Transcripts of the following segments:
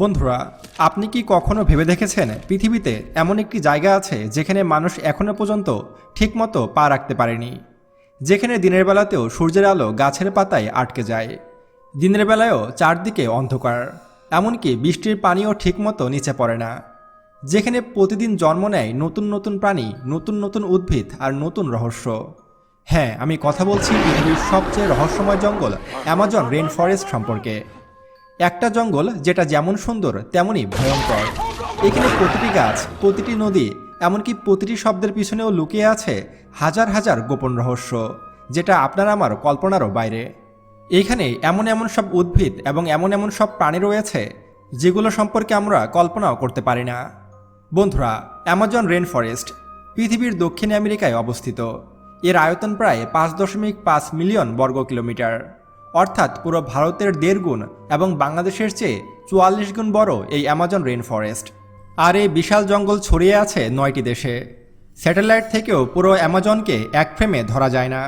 বন্ধুরা, আপনি কি কখনো ভেবে দেখেছেন পৃথিবীতে এমন একটি জায়গা আছে যেখানে মানুষ এখনও পর্যন্ত ঠিকমতো পা রাখতে পারেনি? যেখানে দিনের বেলাতেও সূর্যের আলো গাছের পাতায় আটকে যায়, দিনের বেলায়ও চারদিকে অন্ধকার, এমনকি বৃষ্টির পানিও ঠিকমতো নিচে পড়ে না। যেখানে প্রতিদিন জন্ম নেয় নতুন নতুন প্রাণী, নতুন নতুন উদ্ভিদ আর নতুন রহস্য। হ্যাঁ আমি কথা বলছি পৃথিবীর সবচেয়ে রহস্যময় জঙ্গল অ্যামাজন রেন ফরেস্ট সম্পর্কে। একটা জঙ্গল যেটা যেমন সুন্দর, তেমনই ভয়ঙ্কর। এখানে প্রতিটি গাছ, প্রতিটি নদী, এমনকি প্রতিটি শব্দের পিছনেও লুকিয়ে আছে হাজার হাজার গোপন রহস্য, যেটা আপনার আমার কল্পনারও বাইরে। এখানে এমন এমন সব উদ্ভিদ এবং এমন এমন সব প্রাণী রয়েছে, যেগুলো সম্পর্কে আমরা কল্পনাও করতে পারি না। বন্ধুরা, অ্যামাজন রেন ফরেস্ট পৃথিবীর দক্ষিণ আমেরিকায় অবস্থিত। এর আয়তন প্রায় পাঁচ দশমিক পাঁচ মিলিয়ন বর্গ কিলোমিটার। অর্থাৎ পুরো ভারতের দেড় গুণ এবং বাংলাদেশের চেয়ে চুয়াল্লিশ গুণ বড় এই অ্যামাজন রেন ফরেস্ট আর এই বিশাল জঙ্গল ছড়িয়ে আছে নয়টি দেশে। স্যাটেলাইট থেকেও পুরো অ্যামাজনকে এক ফ্রেমে ধরা যায় না।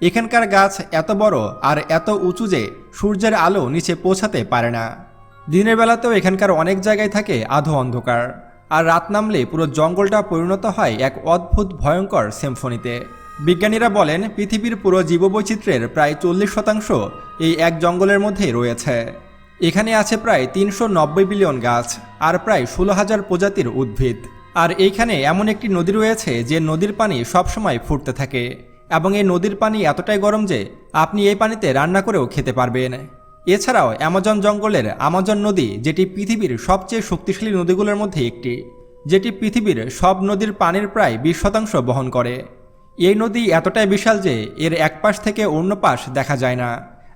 এখানকার গাছ এত বড় আর এত উঁচু যে সূর্যের আলো নিচে পৌঁছাতে পারে না। দিনের বেলাতেও এখানকার অনেক জায়গায় থাকে আধো অন্ধকার। আর রাত নামলে পুরো জঙ্গলটা পরিণত হয় এক অদ্ভুত ভয়ঙ্কর সিম্ফনিতে। বিজ্ঞানীরা বলেন, পৃথিবীর পুরো জীববৈচিত্র্যের প্রায় চল্লিশ শতাংশ এই এক জঙ্গলের মধ্যেই রয়েছে। এখানে আছে প্রায় তিনশো নব্বই বিলিয়ন গাছ আর প্রায় ষোলো হাজার প্রজাতির উদ্ভিদ। আর এইখানে এমন একটি নদী রয়েছে যে নদীর পানি সবসময় ফুটতে থাকে এবং এই নদীর পানি এতটাই গরম যে আপনি এই পানিতে রান্না করেও খেতে পারবেন। এছাড়াও অ্যামাজন জঙ্গলের আমাজন নদী, যেটি পৃথিবীর সবচেয়ে শক্তিশালী নদীগুলোর মধ্যে একটি, যেটি পৃথিবীর সব নদীর পানির প্রায় বিশ শতাংশ বহন করে। এই নদী এতটাই বিশাল যে এর এক পাশ থেকে অন্য পাশ দেখা যায় না।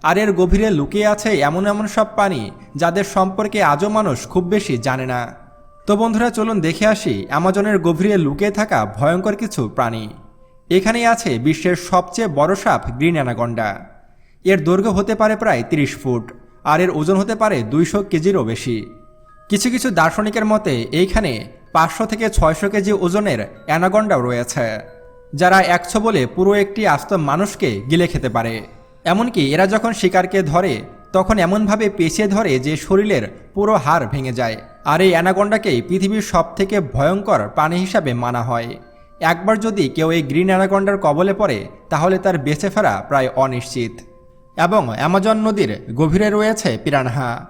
আর এর গভীরে লুকিয়ে আছে এমন এমন সব পানি যাদের সম্পর্কে আজও মানুষ খুব বেশি জানে না। তো বন্ধুরা, চলুন দেখে আসি অ্যামাজনের গভীরে লুকিয়ে থাকা ভয়ঙ্কর কিছু প্রাণী। এখানেই আছে বিশ্বের সবচেয়ে বড় সাপ গ্রিন অ্যানাগন্ডা এর দৈর্ঘ্য হতে পারে প্রায় ৩০ ফুট, আর এর ওজন হতে পারে দুইশো কেজিরও বেশি। কিছু কিছু দার্শনিকের মতে, এইখানে পাঁচশো থেকে ছয়শো কেজি ওজনের অ্যানাগন্ডাও রয়েছে। যারা একশো বলে পুরো একটি আস্ত মানুষকে গিলে খেতে পারে। এমনকি এরা যখন শিকারকে ধরে, তখন এমনভাবে পেঁচিয়ে ধরে যে শরীরের পুরো হাড় ভেঙে যায়। আর এই অ্যানাগন্ডাকেই পৃথিবীর সবথেকে ভয়ঙ্কর প্রাণী হিসাবে মানা হয়। একবার যদি কেউ এই গ্রিন অ্যানাকন্ডার কবলে পড়ে, তাহলে তার বেঁচে ফেরা প্রায় অনিশ্চিত। এবং অ্যামাজন নদীর গভীরে রয়েছে পিরানহা।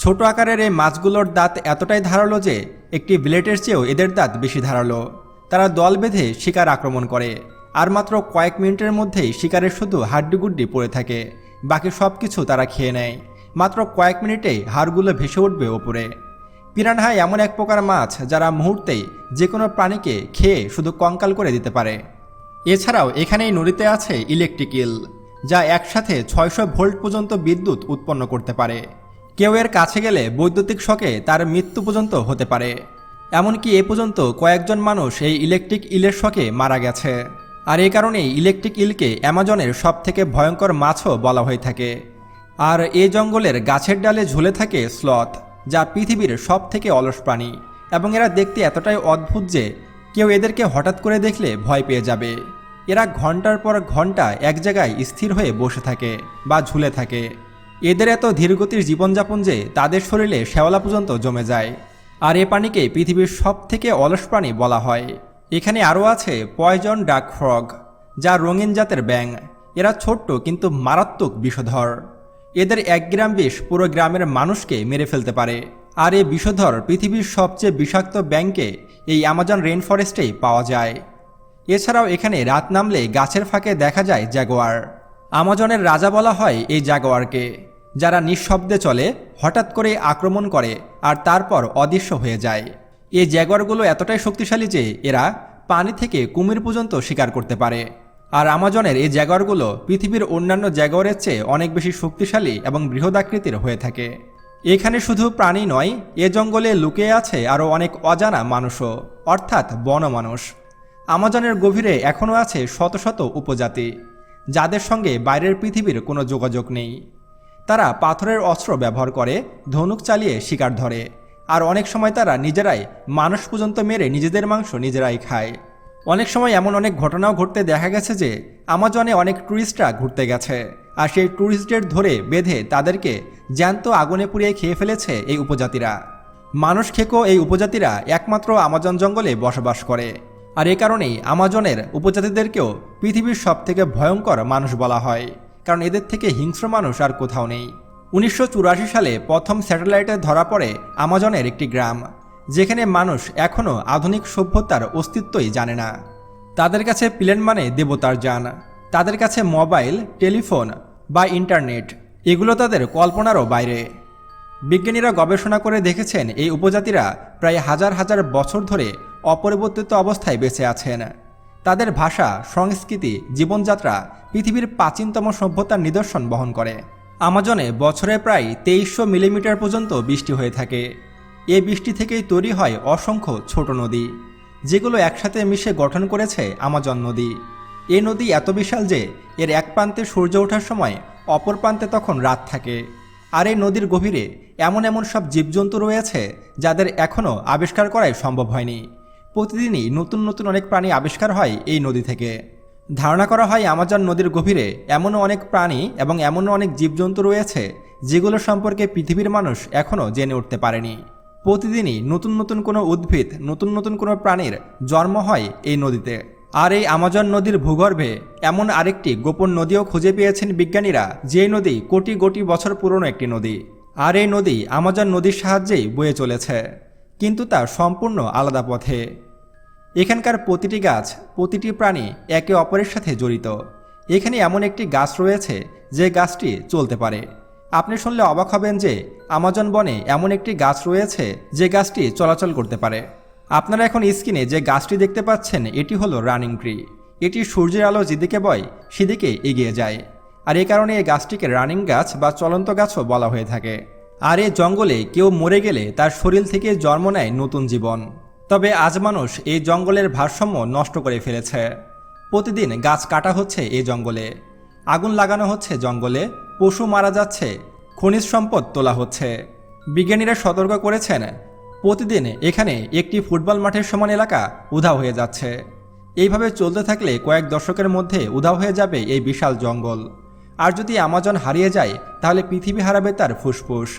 ছোট আকারের এই মাছগুলোর দাঁত এতটাই ধারালো যে, একটি ব্লেটের চেয়েও এদের দাঁত বেশি ধারালো। তারা দল বেঁধে শিকার আক্রমণ করে। আর মাত্র কয়েক মিনিটের মধ্যেই শিকারের শুধু হাড্ডিগুড্ডি পড়ে থাকে। বাকি সব কিছু তারা খেয়ে নেয়। মাত্র কয়েক মিনিটেই হাড়গুলো ভেসে উঠবে ওপরে। পিরানহা এমন এক প্রকার মাছ যারা মুহূর্তেই যে কোনো প্রাণীকে খেয়ে শুধু কঙ্কাল করে দিতে পারে। এছাড়াও এখানেই নদীতে আছে ইলেকট্রিক ইল যা একসাথে ছয়শো ভোল্ট পর্যন্ত বিদ্যুৎ উৎপন্ন করতে পারে। কেউ এর কাছে গেলে বৈদ্যুতিক শকে তার মৃত্যু পর্যন্ত হতে পারে। এমনকি এ পর্যন্ত কয়েকজন মানুষ এই ইলেকট্রিক ইলের শকে মারা গেছে। আর এই কারণেই ইলেকট্রিক ইলকে অ্যামাজনের সবথেকে ভয়ঙ্কর মাছও বলা হয়ে থাকে। আর এই জঙ্গলের গাছের ডালে ঝুলে থাকে স্লথ, যা পৃথিবীর সব থেকে অলস প্রাণী এবং এরা দেখতে এতটাই অদ্ভুত যে কেউ এদেরকে হঠাৎ করে দেখলে ভয় পেয়ে যাবে। এরা ঘণ্টার পর ঘণ্টা এক জায়গায় স্থির হয়ে বসে থাকে বা ঝুলে থাকে। এদের এত ধীরগতির জীবনযাপন যে তাদের শরীরে শ্যাওলা পর্যন্ত জমে যায়। আর এ প্রাণীকে পৃথিবীর সব থেকে অলস প্রাণী বলা হয়। এখানে আরও আছে পয়জন ডাক ফ্রগ, যা রঙিন জাতের ব্যাং এরা ছোট্ট কিন্তু মারাত্মক বিষধর। এদের এক গ্রাম বিষ পুরো গ্রামের মানুষকে মেরে ফেলতে পারে। আর এই বিষধর পৃথিবীর সবচেয়ে বিষাক্ত ব্যাংকে এই অ্যামাজন রেন ফরেস্টেই পাওয়া যায়। এছাড়াও এখানে রাত নামলে গাছের ফাঁকে দেখা যায় জাগোয়ার। আমাজনের রাজা বলা হয় এই জাগোয়ারকে। যারা নিঃশব্দে চলে, হঠাৎ করে আক্রমণ করে আর তারপর অদৃশ্য হয়ে যায়। এই জ্যাগরগুলো এতটাই শক্তিশালী যে এরা পানি থেকে কুমির পর্যন্ত শিকার করতে পারে। আর আমাজনের এই জ্যাগরগুলো পৃথিবীর অন্যান্য জ্যাগরের চেয়ে অনেক বেশি শক্তিশালী এবং বৃহদাকৃতির হয়ে থাকে। এখানে শুধু প্রাণী নয়, এ জঙ্গলে লুকিয়ে আছে আরও অনেক অজানা মানুষও, অর্থাৎ বনমানুষ আমাজনের গভীরে এখনও আছে শত শত উপজাতি, যাদের সঙ্গে বাইরের পৃথিবীর কোনো যোগাযোগ নেই। তারা পাথরের অস্ত্র ব্যবহার করে, ধনুক চালিয়ে শিকার ধরে। আর অনেক সময় তারা নিজেরাই মানুষ পর্যন্ত মেরে নিজেদের মাংস নিজেরাই খায়। অনেক সময় এমন অনেক ঘটনাও ঘটতে দেখা গেছে যে, আমাজনে অনেক ট্যুরিস্টরা ঘুরতে গেছে। আর সেই ট্যুরিস্টদের ধরে বেঁধে তাদেরকে জ্যান্ত আগুনে পুড়িয়ে খেয়ে ফেলেছে এই উপজাতিরা। মানুষ খেকো এই উপজাতিরা একমাত্র আমাজন জঙ্গলে বসবাস করে। আর এ কারণেই আমাজনের উপজাতিদেরকেও পৃথিবীর সবথেকে ভয়ঙ্কর মানুষ বলা হয়। কারণ এদের থেকে হিংস্র মানুষ আর কোথাও নেই। উনিশশো চুরাশি সালে প্রথম স্যাটেলাইটে ধরা পড়ে আমাজনের একটি গ্রাম, যেখানে মানুষ এখনও আধুনিক সভ্যতার অস্তিত্বই জানে না। তাদের কাছে প্লেন মানে দেবতার যান, তাদের কাছে মোবাইল, টেলিফোন বা ইন্টারনেট, এগুলো তাদের কল্পনারও বাইরে। বিজ্ঞানীরা গবেষণা করে দেখেছেন এই উপজাতিরা প্রায় হাজার হাজার বছর ধরে অপরিবর্তিত অবস্থায় বেঁচে আছেন। তাদের ভাষা, সংস্কৃতি, জীবনযাত্রা পৃথিবীর প্রাচীনতম সভ্যতার নিদর্শন বহন করে। আমাজনে বছরে প্রায় তেইশশো মিলিমিটার পর্যন্ত বৃষ্টি হয়ে থাকে। এ বৃষ্টি থেকেই তৈরি হয় অসংখ্য ছোট নদী, যেগুলো একসাথে মিশে গঠন করেছে আমাজন নদী। এ নদী এত বিশাল যে এর এক প্রান্তে সূর্য ওঠার সময় অপর প্রান্তে তখন রাত থাকে। আর এই নদীর গভীরে এমন এমন সব জীবজন্তু রয়েছে যাদের এখনও আবিষ্কার করাই সম্ভব হয়নি। প্রতিদিনই নতুন নতুন অনেক প্রাণী আবিষ্কার হয় এই নদী থেকে। ধারণা করা হয় আমাজন নদীর গভীরে এমনও অনেক প্রাণী এবং এমনও অনেক জীবজন্তু রয়েছে, যেগুলো সম্পর্কে পৃথিবীর মানুষ এখনও জেনে উঠতে পারেনি। প্রতিদিনই নতুন নতুন কোনো উদ্ভিদ, নতুন নতুন কোনো প্রাণীর জন্ম হয় এই নদীতে। আর এই আমাজন নদীর ভূগর্ভে এমন আরেকটি গোপন নদীও খুঁজে পেয়েছেন বিজ্ঞানীরা, যে নদী কোটি কোটি বছর পুরনো একটি নদী। আর এই নদী আমাজন নদীর সাহায্যেই বয়ে চলেছে। কিন্তু তা সম্পূর্ণ আলাদা পথে। এখানকার প্রতিটি গাছ, প্রতিটি প্রাণী একে অপরের সাথে জড়িত। এখানে এমন একটি গাছ রয়েছে যে গাছটি চলতে পারে। আপনি শুনলে অবাক হবেন যে আমাজন বনে এমন একটি গাছ রয়েছে যে গাছটি চলাচল করতে পারে। আপনারা এখন স্ক্রিনে যে গাছটি দেখতে পাচ্ছেন, এটি হলো রানিং ট্রি। এটি সূর্যের আলো যেদিকে বয়, সেদিকে এগিয়ে যায়। আর এই কারণে এই গাছটিকে রানিং গাছ বা চলন্ত গাছও বলা হয়ে থাকে। আর এ জঙ্গলে কেউ মরে গেলে তার শরীর থেকে জন্ম নেয় নতুন জীবন। তবে আজ মানুষ এই জঙ্গলের ভারসাম্য নষ্ট করে ফেলেছে। প্রতিদিন গাছ কাটা হচ্ছে এই জঙ্গলে। আগুন লাগানো হচ্ছে জঙ্গলে, পশু মারা যাচ্ছে, খনিজ সম্পদ তোলা হচ্ছে। বিজ্ঞানীরা সতর্ক করেছেন, প্রতিদিন এখানে একটি ফুটবল মাঠের সমান এলাকা উধাও হয়ে যাচ্ছে। এইভাবে চলতে থাকলে কয়েক দশকের মধ্যে উধাও হয়ে যাবে এই বিশাল জঙ্গল। আর যদি আমাজন হারিয়ে যায়, তাহলে পৃথিবী হারাবে তার ফুসফুস।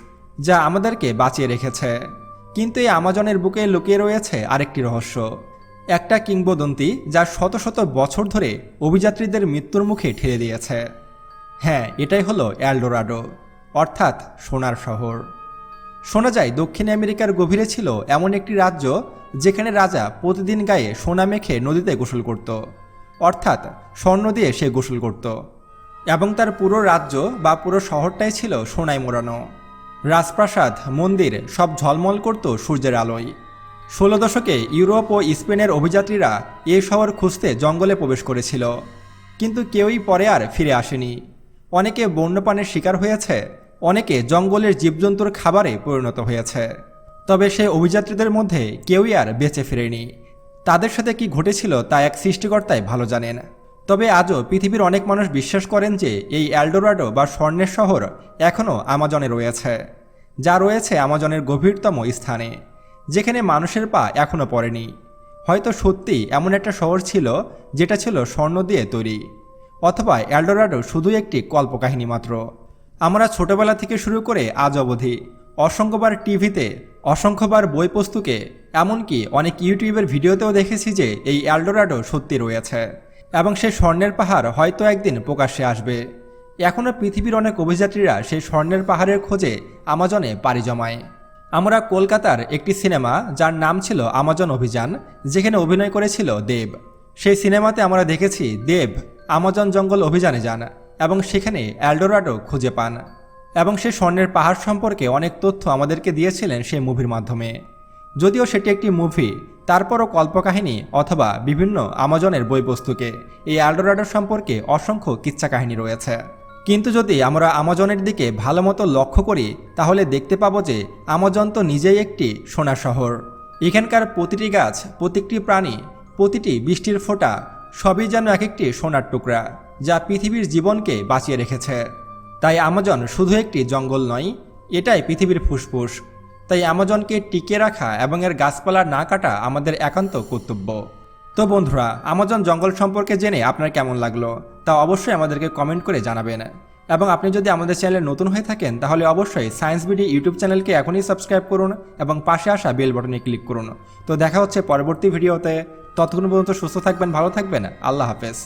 যা আমাদেরকে বাঁচিয়ে রেখেছে। কিন্তু এই আমাজনের বুকে লুকিয়ে রয়েছে আরেকটি রহস্য। একটা কিংবদন্তি যা শত শত বছর ধরে অভিযাত্রীদের মৃত্যুর মুখে ঠেলে দিয়েছে। হ্যাঁ এটাই হলো অ্যালডোরাডো অর্থাৎ সোনার শহর। শোনা যায়, দক্ষিণ আমেরিকার গভীরে ছিল এমন একটি রাজ্য যেখানে রাজা প্রতিদিন গায়ে সোনা মেখে নদীতে গোসল করত, অর্থাৎ স্বর্ণ দিয়ে সে গোসল করত। এবং তার পুরো রাজ্য বা পুরো শহরটাই ছিল সোনায় মোড়ানো। রাজপ্রাসাদ, মন্দির সব ঝলমল করত সূর্যের আলোয়। ষোলো দশকে ইউরোপ ও স্পেনের অভিযাত্রীরা এই শহর খুঁজতে জঙ্গলে প্রবেশ করেছিল। কিন্তু কেউই পরে আর ফিরে আসেনি। অনেকে বন্যপ্রাণের শিকার হয়েছে, অনেকে জঙ্গলের জীবজন্তুর খাবারে পরিণত হয়েছে। তবে সে অভিযাত্রীদের মধ্যে কেউই আর বেঁচে ফিরেনি। তাদের সাথে কি ঘটেছিল তা এক সৃষ্টিকর্তাই ভালো জানেন। তবে আজও পৃথিবীর অনেক মানুষ বিশ্বাস করেন যে এই অ্যালডোরাডো বা স্বর্ণের শহর এখনও আমাজনে রয়েছে, যা রয়েছে আমাজনের গভীরতম স্থানে, যেখানে মানুষের পা এখনও পড়েনি। হয়তো সত্যি এমন একটা শহর ছিল যেটা ছিল স্বর্ণ দিয়ে তৈরি, অথবা অ্যালডোরাডো শুধু একটি কল্পকাহিনী মাত্র। আমরা ছোটবেলা থেকে শুরু করে আজ অবধি অসংখ্যবার টিভিতে অসংখ্যবার বই পুস্তকে, এমনকি অনেক ইউটিউবের ভিডিওতেও দেখেছি যে এই অ্যালডোরাডো সত্যি রয়েছে। এবং সেই স্বর্ণের পাহাড় হয়তো একদিন প্রকাশ্যে আসবে। এখনও পৃথিবীর অনেক অভিযাত্রীরা সেই স্বর্ণের পাহাড়ের খোঁজে আমাজনে পাড়ি জমায়। আমরা কলকাতার একটি সিনেমা, যার নাম ছিল আমাজন অভিযান, যেখানে অভিনয় করেছিল দেব। সেই সিনেমাতে আমরা দেখেছি দেব আমাজন জঙ্গল অভিযানে যান এবং সেখানে অ্যালডোরাডো খুঁজে পান। এবং সে স্বর্ণের পাহাড় সম্পর্কে অনেক তথ্য আমাদেরকে দিয়েছিলেন সেই মুভির মাধ্যমে। যদিও সেটি একটি মুভি, তারপরও কল্পকাহিনী অথবা বিভিন্ন আমাজনের বইবস্তুকে, এই অ্যালডোরাডো সম্পর্কে অসংখ্য কিচ্ছা কাহিনী রয়েছে। কিন্তু যদি আমরা আমাজনের দিকে ভালো মতো লক্ষ্য করি, তাহলে দেখতে পাবো যে আমাজন তো নিজেই একটি সোনা শহর। এখানকার প্রতিটি গাছ প্রতিটি প্রাণী, প্রতিটি বৃষ্টির ফোঁটা, সবই যেন এক একটি সোনার টুকরা, যা পৃথিবীর জীবনকে বাঁচিয়ে রেখেছে। তাই আমাজন শুধু একটি জঙ্গল নয়, এটাই পৃথিবীর ফুসফুস। তাই অ্যামাজনকে টিকে রাখা এবং এর গাছপালা না কাটা আমাদের একান্ত কর্তব্য। তো বন্ধুরা, আমাজন জঙ্গল সম্পর্কে জেনে আপনার কেমন লাগল তা অবশ্যই আমাদেরকে কমেন্ট করে জানাবেন। এবং আপনি যদি আমাদের চ্যানেলে নতুন হয়ে থাকেন, তাহলে অবশ্যই সায়েন্স বিডি ইউটিউব চ্যানেলকে এখনই সাবস্ক্রাইব করুন এবং পাশে আসা বেল বাটনে ক্লিক করুন। তো দেখা হচ্ছে পরবর্তী ভিডিওতে। ততক্ষণ পর্যন্ত সুস্থ থাকবেন, ভালো থাকবেন। আল্লাহ হাফেজ।